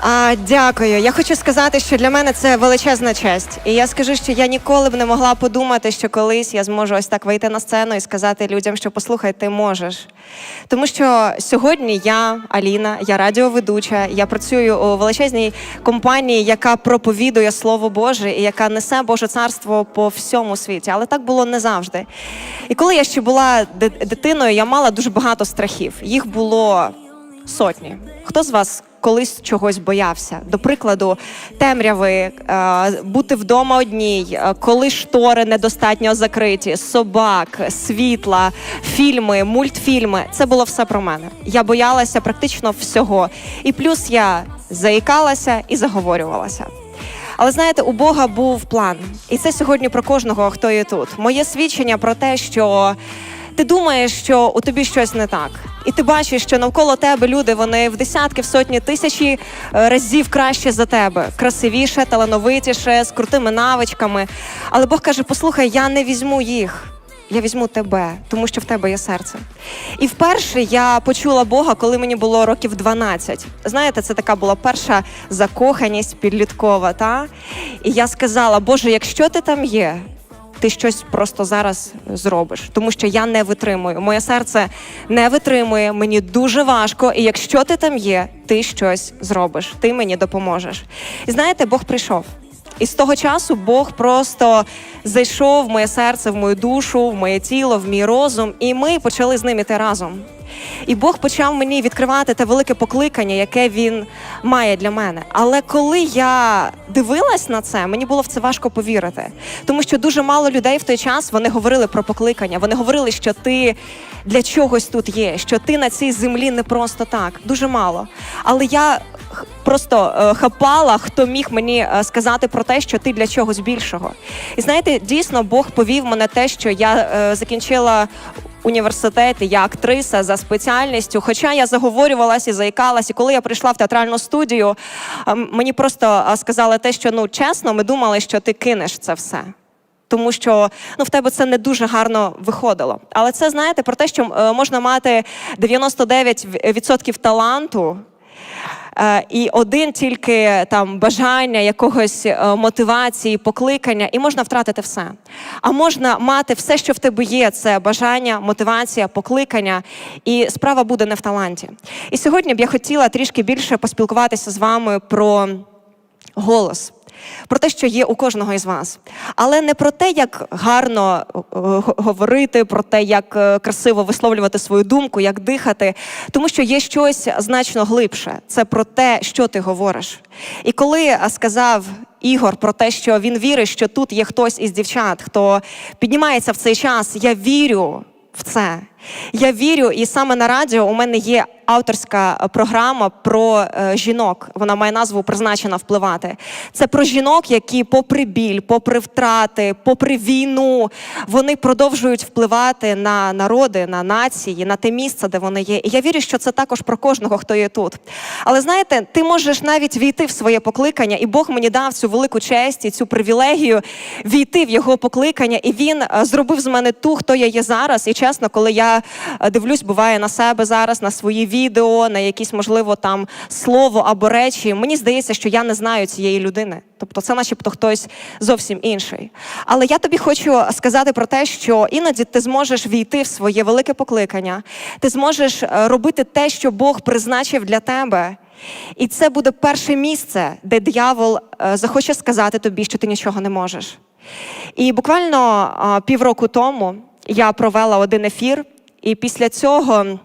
А, дякую. Я хочу сказати, що для мене це величезна честь. І я скажу, що я ніколи б не могла подумати, що колись я зможу ось так вийти на сцену і сказати людям, що послухай, ти можеш. Тому що сьогодні я, Аліна, я радіоведуча, я працюю у величезній компанії, яка проповідує Слово Боже і яка несе Боже царство по всьому світі. Але так було не завжди. І коли я ще була дитиною, я мала дуже багато страхів. Їх було сотні. Хто з вас колись чогось боявся? До прикладу, темряви, е, бути вдома одній, е, коли штори недостатньо закриті, собак, світла, фільми, мультфільми. Це було все про мене. Я боялася практично всього. І плюс я заїкалася і заговорювалася. Але знаєте, у Бога був план, і це сьогодні про кожного, хто є тут. Моє свідчення про те, що ти думаєш, що у тобі щось не так, і ти бачиш, що навколо тебе люди вони в десятки, в сотні тисячі е, разів краще за тебе, красивіше, талановитіше, з крутими навичками. Але Бог каже: послухай, я не візьму їх. Я візьму тебе, тому що в тебе є серце. І вперше я почула Бога, коли мені було років 12. Знаєте, це така була перша закоханість підліткова. Та? І я сказала: Боже, якщо ти там є, ти щось просто зараз зробиш, тому що я не витримую. Моє серце не витримує, мені дуже важко. І якщо ти там є, ти щось зробиш, ти мені допоможеш. І знаєте, Бог прийшов. І з того часу Бог просто зайшов в моє серце, в мою душу, в моє тіло, в мій розум, і ми почали з ним іти разом. І Бог почав мені відкривати те велике покликання, яке він має для мене. Але коли я дивилась на це, мені було в це важко повірити, тому що дуже мало людей в той час вони говорили про покликання. Вони говорили, що ти для чогось тут є, що ти на цій землі не просто так. Дуже мало. Але я просто е, хапала, хто міг мені е, сказати про те, що ти для чогось більшого. І знаєте, дійсно Бог повів мене те, що я е, закінчила. Університет, і я актриса за спеціальністю. Хоча я заговорювалася і заїкалась, і коли я прийшла в театральну студію, мені просто сказали те, що ну чесно, ми думали, що ти кинеш це все. Тому що ну в тебе це не дуже гарно виходило. Але це знаєте про те, що е, можна мати 99% таланту. Е, І один тільки там бажання якогось е, мотивації, покликання, і можна втратити все. А можна мати все, що в тебе є: це бажання, мотивація, покликання, і справа буде не в таланті. І сьогодні б я хотіла трішки більше поспілкуватися з вами про голос. Про те, що є у кожного із вас, але не про те, як гарно е, говорити, про те, як е, красиво висловлювати свою думку, як дихати, тому що є щось значно глибше. Це про те, що ти говориш. І коли е, сказав Ігор про те, що він вірить, що тут є хтось із дівчат, хто піднімається в цей час, я вірю в це. Я вірю, і саме на радіо у мене є авторська е, програма про е, жінок. Вона має назву призначена впливати. Це про жінок, які, попри біль, попри втрати, попри війну, вони продовжують впливати на народи, на нації, на те місце, де вони є. І я вірю, що це також про кожного, хто є тут. Але знаєте, ти можеш навіть війти в своє покликання, і Бог мені дав цю велику честь і цю привілегію війти в його покликання. І він е, зробив з мене ту, хто я є зараз. І чесно, коли я е, дивлюсь, буває на себе зараз, на свої відео, на якісь, можливо, там слово або речі, мені здається, що я не знаю цієї людини. Тобто це начебто хтось зовсім інший. Але я тобі хочу сказати про те, що іноді ти зможеш війти в своє велике покликання, ти зможеш е, робити те, що Бог призначив для тебе. І це буде перше місце, де диявол е, захоче сказати тобі, що ти нічого не можеш. І буквально півроку тому я провела один ефір, і після цього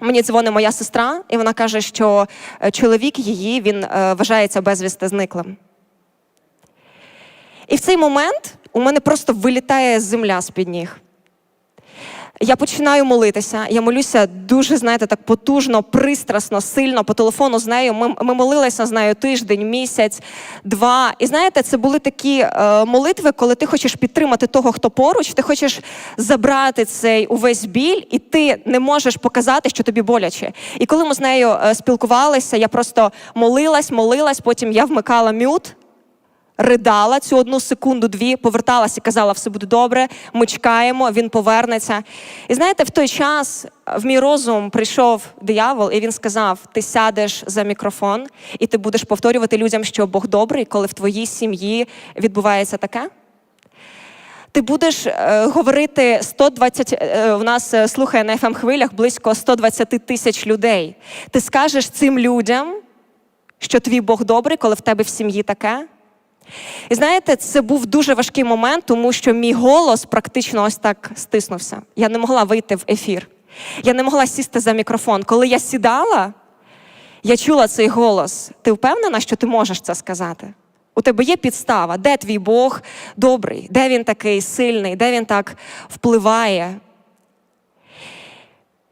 мені дзвонить моя сестра, і вона каже, що е, чоловік її він е, вважається безвісти зниклим. І в цей момент у мене просто вилітає земля з-під ніг. Я починаю молитися. Я молюся дуже, знаєте, так потужно, пристрасно, сильно по телефону з нею. Ми, ми молилися з нею тиждень, місяць, два. І знаєте, це були такі е, молитви, коли ти хочеш підтримати того, хто поруч, ти хочеш забрати цей увесь біль, і ти не можеш показати, що тобі боляче. І коли ми з нею е, спілкувалися, я просто молилась, молилась, потім я вмикала мют. Ридала цю одну секунду-дві, поверталася і казала, все буде добре, ми чекаємо, він повернеться. І знаєте, в той час в мій розум прийшов диявол, і він сказав: ти сядеш за мікрофон, і ти будеш повторювати людям, що Бог добрий, коли в твоїй сім'ї відбувається таке. Ти будеш е, говорити 120, е, у нас е, слухає на fm хвилях близько 120 тисяч людей. Ти скажеш цим людям, що твій Бог добрий, коли в тебе в сім'ї таке. І знаєте, це був дуже важкий момент, тому що мій голос практично ось так стиснувся. Я не могла вийти в ефір. Я не могла сісти за мікрофон. Коли я сідала, я чула цей голос. Ти впевнена, що ти можеш це сказати? У тебе є підстава, де твій Бог добрий, де він такий сильний, де він так впливає.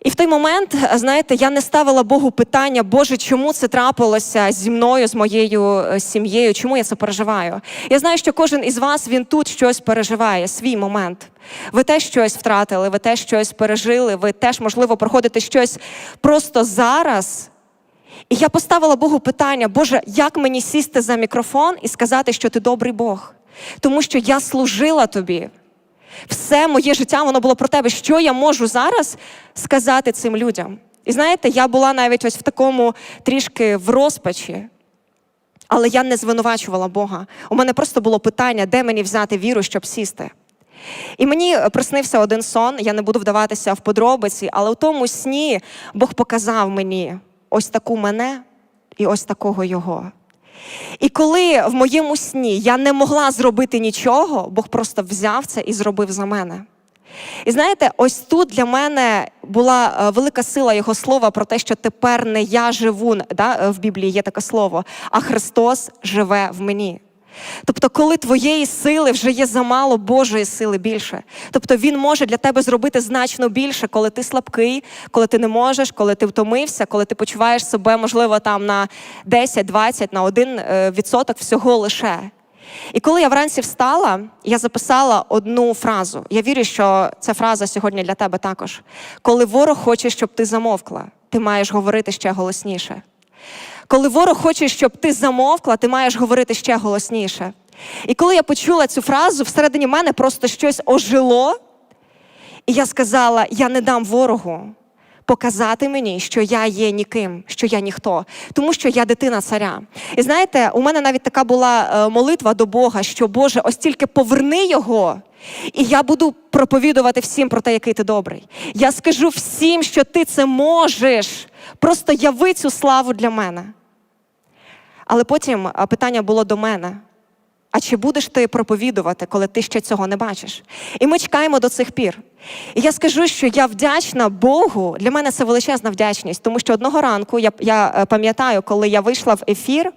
І в той момент, знаєте, я не ставила Богу питання, Боже, чому це трапилося зі мною, з моєю е, сім'єю, чому я це переживаю? Я знаю, що кожен із вас він тут щось переживає, свій момент. Ви теж щось втратили, ви теж щось пережили, ви теж, можливо, проходите щось просто зараз. І я поставила Богу питання, Боже, як мені сісти за мікрофон і сказати, що ти добрий Бог? Тому що я служила тобі. Все моє життя воно було про тебе. Що я можу зараз сказати цим людям? І знаєте, я була навіть ось в такому трішки в розпачі, але я не звинувачувала Бога. У мене просто було питання, де мені взяти віру, щоб сісти. І мені приснився один сон, я не буду вдаватися в подробиці, але у тому сні Бог показав мені ось таку мене і ось такого його. І коли в моєму сні я не могла зробити нічого, Бог просто взяв це і зробив за мене. І знаєте, ось тут для мене була е, велика сила його слова про те, що тепер не я живу, да, е, в Біблії є таке слово, а Христос живе в мені. Тобто, коли твоєї сили вже є замало Божої сили більше. Тобто Він може для тебе зробити значно більше, коли ти слабкий, коли ти не можеш, коли ти втомився, коли ти почуваєш себе, можливо, там на 10-20, на 1 е, відсоток всього лише. І коли я вранці встала, я записала одну фразу. Я вірю, що ця фраза сьогодні для тебе також. Коли ворог хоче, щоб ти замовкла, ти маєш говорити ще голосніше. Коли ворог хоче, щоб ти замовкла, ти маєш говорити ще голосніше. І коли я почула цю фразу, всередині мене просто щось ожило, і я сказала: я не дам ворогу показати мені, що я є ніким, що я ніхто, тому що я дитина царя. І знаєте, у мене навіть така була е, молитва до Бога, що Боже, ось тільки поверни його. І я буду проповідувати всім про те, який ти добрий. Я скажу всім, що ти це можеш. Просто яви цю славу для мене. Але потім питання було до мене. А чи будеш ти проповідувати, коли ти ще цього не бачиш? І ми чекаємо до цих пір. І я скажу, що я вдячна Богу. Для мене це величезна вдячність, тому що одного ранку я я е, пам'ятаю, коли я вийшла в ефір,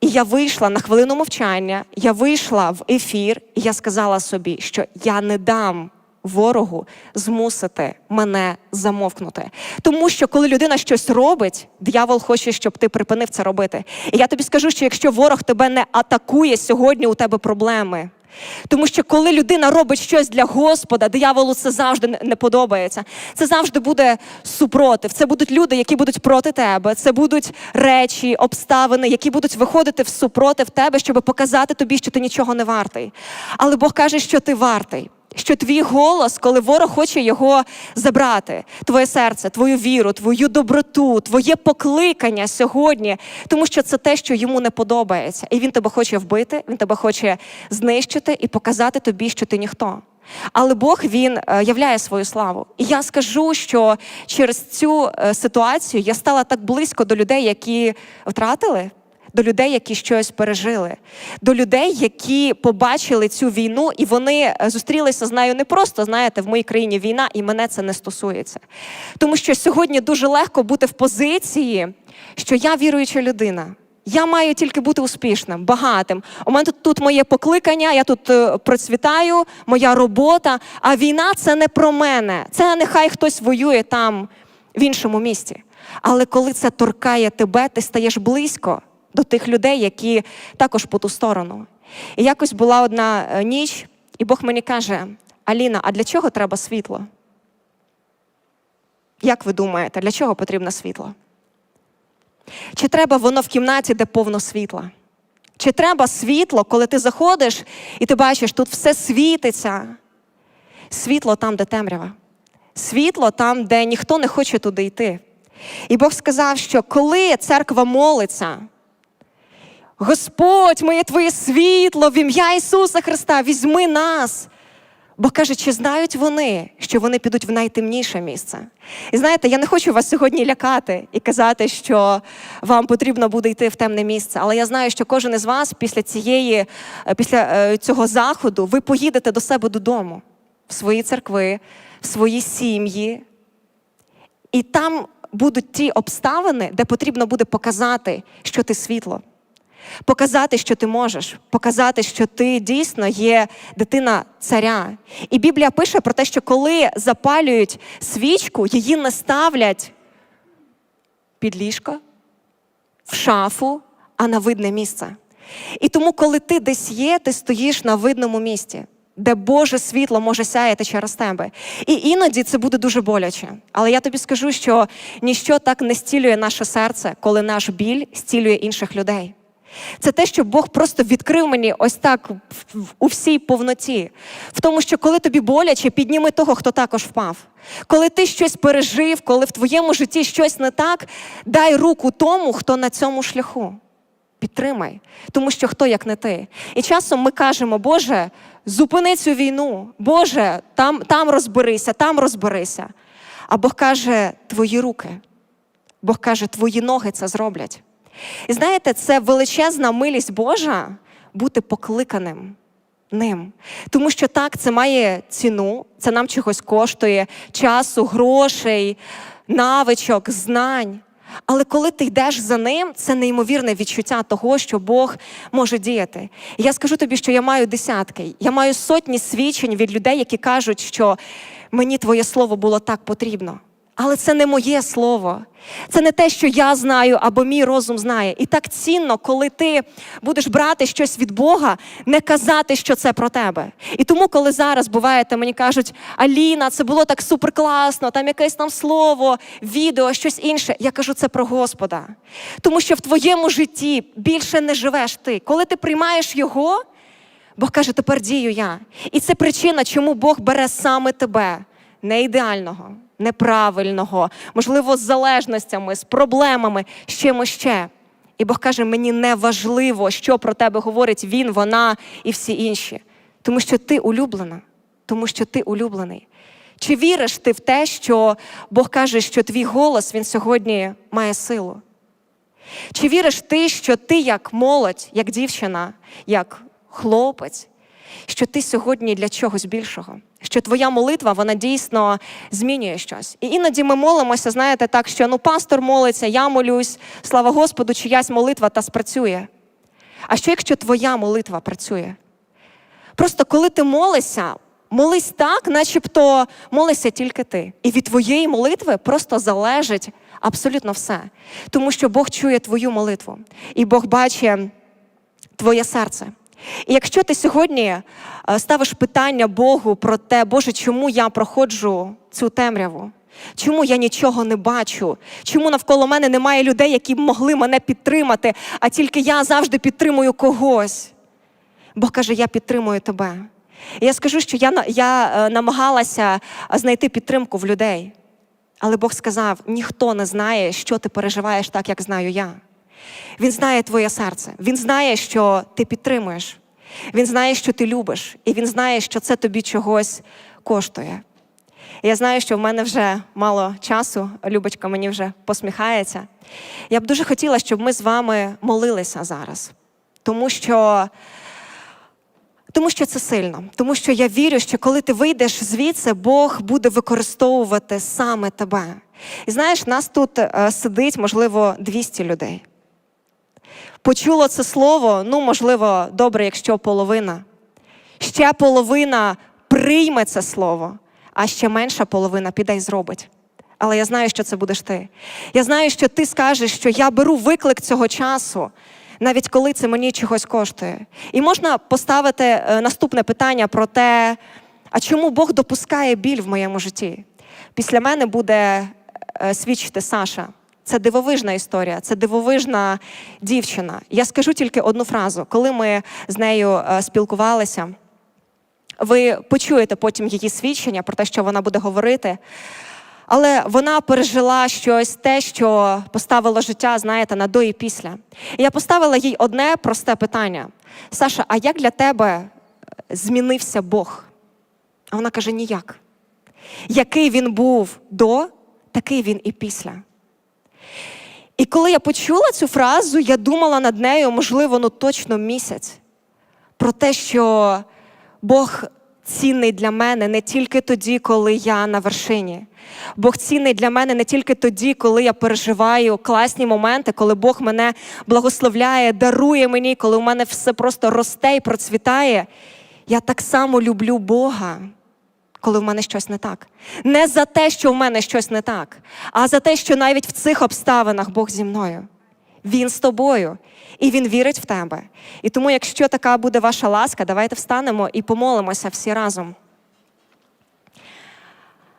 і я вийшла на хвилину мовчання, я вийшла в ефір, і я сказала собі, що я не дам ворогу змусити мене замовкнути. Тому що коли людина щось робить, диявол хоче, щоб ти припинив це робити. І я тобі скажу, що якщо ворог тебе не атакує сьогодні, у тебе проблеми. Тому що коли людина робить щось для Господа, дияволу це завжди не подобається. Це завжди буде супротив. Це будуть люди, які будуть проти тебе. Це будуть речі, обставини, які будуть виходити в супротив тебе, щоб показати тобі, що ти нічого не вартий. Але Бог каже, що ти вартий що твій голос, коли ворог хоче його забрати, твоє серце, твою віру, твою доброту, твоє покликання сьогодні, тому що це те, що йому не подобається, і він тебе хоче вбити, він тебе хоче знищити і показати тобі, що ти ніхто. Але Бог він е, являє свою славу. І я скажу, що через цю е, ситуацію я стала так близько до людей, які втратили до людей, які щось пережили, до людей, які побачили цю війну, і вони е, зустрілися з нею не просто, знаєте, в моїй країні війна, і мене це не стосується. Тому що сьогодні дуже легко бути в позиції, що я віруюча людина. Я маю тільки бути успішним, багатим. У мене тут, тут моє покликання, я тут е, процвітаю, моя робота. А війна це не про мене. Це нехай хтось воює там в іншому місті. Але коли це торкає тебе, ти стаєш близько до тих людей, які також по ту сторону. І якось була одна е, ніч, і Бог мені каже: Аліна, а для чого треба світло? Як ви думаєте, для чого потрібно світло? Чи треба воно в кімнаті, де повно світла? Чи треба світло, коли ти заходиш і ти бачиш, тут все світиться? Світло там, де темрява. Світло там, де ніхто не хоче туди йти. І Бог сказав, що коли церква молиться, Господь, моє Твоє світло, в ім'я Ісуса Христа, візьми нас. Бо каже, чи знають вони, що вони підуть в найтемніше місце? І знаєте, я не хочу вас сьогодні лякати і казати, що вам потрібно буде йти в темне місце. Але я знаю, що кожен із вас після цієї, е, після е, цього заходу ви поїдете до себе додому, в свої церкви, в свої сім'ї. І там будуть ті обставини, де потрібно буде показати, що ти світло. Показати, що ти можеш, показати, що ти дійсно є дитина царя. І Біблія пише про те, що коли запалюють свічку, її не ставлять під ліжко, в шафу, а на видне місце. І тому, коли ти десь є, ти стоїш на видному місці, де Боже світло може сяяти через тебе. І іноді це буде дуже боляче. Але я тобі скажу, що ніщо так не стілює наше серце, коли наш біль стілює інших людей. Це те, що Бог просто відкрив мені ось так у всій повноті. В тому, що коли тобі боляче, підніми того, хто також впав. Коли ти щось пережив, коли в твоєму житті щось не так, дай руку тому, хто на цьому шляху. Підтримай, тому що хто як не ти. І часом ми кажемо, Боже, зупини цю війну, Боже, там, там розберися, там розберися. А Бог каже, твої руки. Бог каже, твої ноги це зроблять. І знаєте, це величезна милість Божа бути покликаним ним. Тому що так, це має ціну, це нам чогось коштує часу, грошей, навичок, знань. Але коли ти йдеш за ним, це неймовірне відчуття того, що Бог може діяти. І я скажу тобі, що я маю десятки, я маю сотні свідчень від людей, які кажуть, що мені твоє слово було так потрібно. Але це не моє слово. Це не те, що я знаю або мій розум знає. І так цінно, коли ти будеш брати щось від Бога, не казати, що це про тебе. І тому, коли зараз буваєте, мені кажуть, Аліна, це було так суперкласно, там якесь там слово, відео, щось інше. Я кажу, це про Господа. Тому що в твоєму житті більше не живеш ти. Коли ти приймаєш його, Бог каже, тепер дію я. І це причина, чому Бог бере саме тебе, не ідеального, неправильного, можливо, з залежностями, з проблемами, з чимось ще. І Бог каже, мені не важливо, що про тебе говорить він, вона і всі інші. Тому що ти улюблена, тому що ти улюблений. Чи віриш ти в те, що Бог каже, що твій голос він сьогодні має силу? Чи віриш ти, що ти як молодь, як дівчина, як хлопець, що ти сьогодні для чогось більшого? Що твоя молитва вона дійсно змінює щось. І іноді ми молимося, знаєте, так, що ну пастор молиться, я молюсь, слава Господу, чиясь молитва та спрацює. А що якщо твоя молитва працює? Просто коли ти молишся, молись так, начебто молишся тільки ти. І від твоєї молитви просто залежить абсолютно все. Тому що Бог чує твою молитву, і Бог бачить твоє серце. І якщо ти сьогодні е, ставиш питання Богу про те, Боже, чому я проходжу цю темряву? Чому я нічого не бачу? Чому навколо мене немає людей, які б могли мене підтримати, а тільки я завжди підтримую когось? Бог каже, я підтримую тебе. І я скажу, що я, я е, намагалася знайти підтримку в людей. Але Бог сказав: ніхто не знає, що ти переживаєш так, як знаю я. Він знає твоє серце. Він знає, що ти підтримуєш. Він знає, що ти любиш, і він знає, що це тобі чогось коштує. Я знаю, що в мене вже мало часу, Любочка мені вже посміхається. Я б дуже хотіла, щоб ми з вами молилися зараз, тому що тому що це сильно, тому що я вірю, що коли ти вийдеш звідси, Бог буде використовувати саме тебе. І знаєш, нас тут е, сидить, можливо, 200 людей. Почуло це слово, ну, можливо, добре, якщо половина. Ще половина прийме це слово, а ще менша половина піде і зробить. Але я знаю, що це будеш ти. Я знаю, що ти скажеш, що я беру виклик цього часу, навіть коли це мені чогось коштує. І можна поставити е, наступне питання про те, а чому Бог допускає біль в моєму житті? Після мене буде е, свідчити Саша. Це дивовижна історія, це дивовижна дівчина. Я скажу тільки одну фразу. Коли ми з нею е, спілкувалися, ви почуєте потім її свідчення про те, що вона буде говорити. Але вона пережила щось те, що поставило життя, знаєте, на до і після. І я поставила їй одне просте питання: Саша, а як для тебе е, змінився Бог? А вона каже: ніяк. Який він був до, такий він і після. І коли я почула цю фразу, я думала над нею, можливо, ну точно місяць, про те, що Бог цінний для мене не тільки тоді, коли я на вершині. Бог цінний для мене не тільки тоді, коли я переживаю класні моменти, коли Бог мене благословляє, дарує мені, коли у мене все просто росте і процвітає. Я так само люблю Бога, коли в мене щось не так. Не за те, що в мене щось не так, а за те, що навіть в цих обставинах Бог зі мною. Він з тобою, і він вірить в тебе. І тому, якщо така буде ваша ласка, давайте встанемо і помолимося всі разом.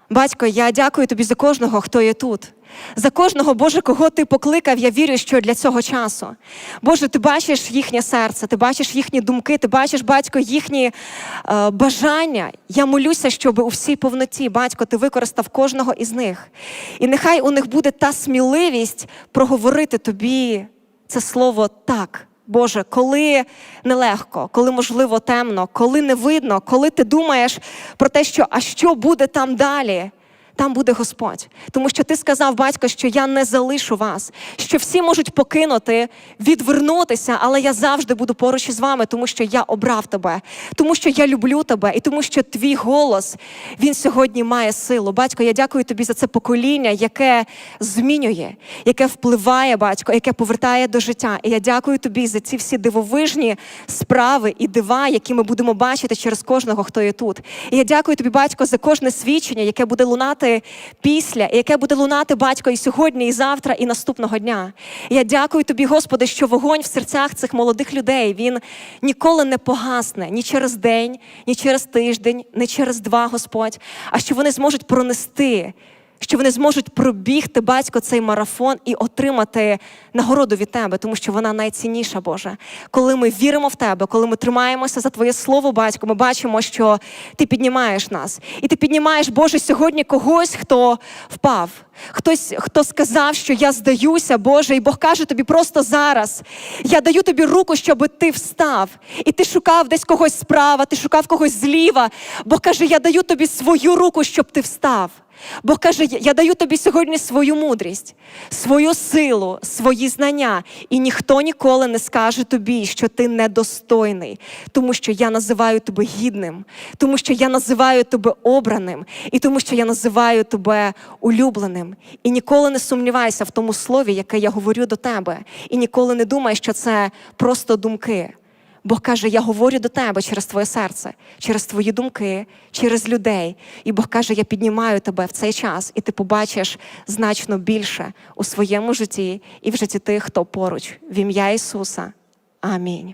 Батько, я дякую тобі за кожного, хто є тут. За кожного, Боже, кого ти покликав, я вірю, що для цього часу. Боже, ти бачиш їхнє серце, ти бачиш їхні думки, ти бачиш, батько, їхні е, бажання. Я молюся, щоб у всій повноті, батько, ти використав кожного із них. І нехай у них буде та сміливість проговорити тобі це слово так. Боже, коли нелегко, коли можливо темно, коли не видно, коли ти думаєш про те, що а що буде там далі. Там буде Господь, тому що ти сказав, батько, що я не залишу вас, що всі можуть покинути, відвернутися, але я завжди буду поруч із вами, тому що я обрав тебе, тому що я люблю тебе, і тому, що твій голос він сьогодні має силу. Батько, я дякую тобі за це покоління, яке змінює, яке впливає, батько, яке повертає до життя. І я дякую тобі за ці всі дивовижні справи і дива, які ми будемо бачити через кожного, хто є тут. І я дякую тобі, батько, за кожне свідчення, яке буде лунати після, яке буде лунати батько і сьогодні, і завтра, і наступного дня. Я дякую тобі, Господи, що вогонь в серцях цих молодих людей він ніколи не погасне ні через день, ні через тиждень, ні через два, Господь, а що вони зможуть пронести. Що вони зможуть пробігти батько цей марафон і отримати нагороду від тебе, тому що вона найцінніша, Боже. Коли ми віримо в тебе, коли ми тримаємося за Твоє слово, батько, ми бачимо, що ти піднімаєш нас, і ти піднімаєш, Боже, сьогодні когось, хто впав. Хтось, хто сказав, що я здаюся, Боже, і Бог каже тобі просто зараз. Я даю тобі руку, щоб ти встав. І ти шукав десь когось справа, ти шукав когось зліва. Бог каже, я даю тобі свою руку, щоб ти встав. Бог каже, я даю тобі сьогодні свою мудрість, свою силу, свої знання, і ніхто ніколи не скаже тобі, що ти недостойний, тому що я називаю тебе гідним, тому що я називаю тебе обраним, і тому що я називаю тебе улюбленим. І ніколи не сумнівайся в тому слові, яке я говорю до тебе, і ніколи не думай, що це просто думки. Бог каже, я говорю до тебе через твоє серце, через твої думки, через людей. І Бог каже, я піднімаю тебе в цей час, і ти побачиш значно більше у своєму житті і в житті тих, хто поруч. В ім'я Ісуса. Амінь.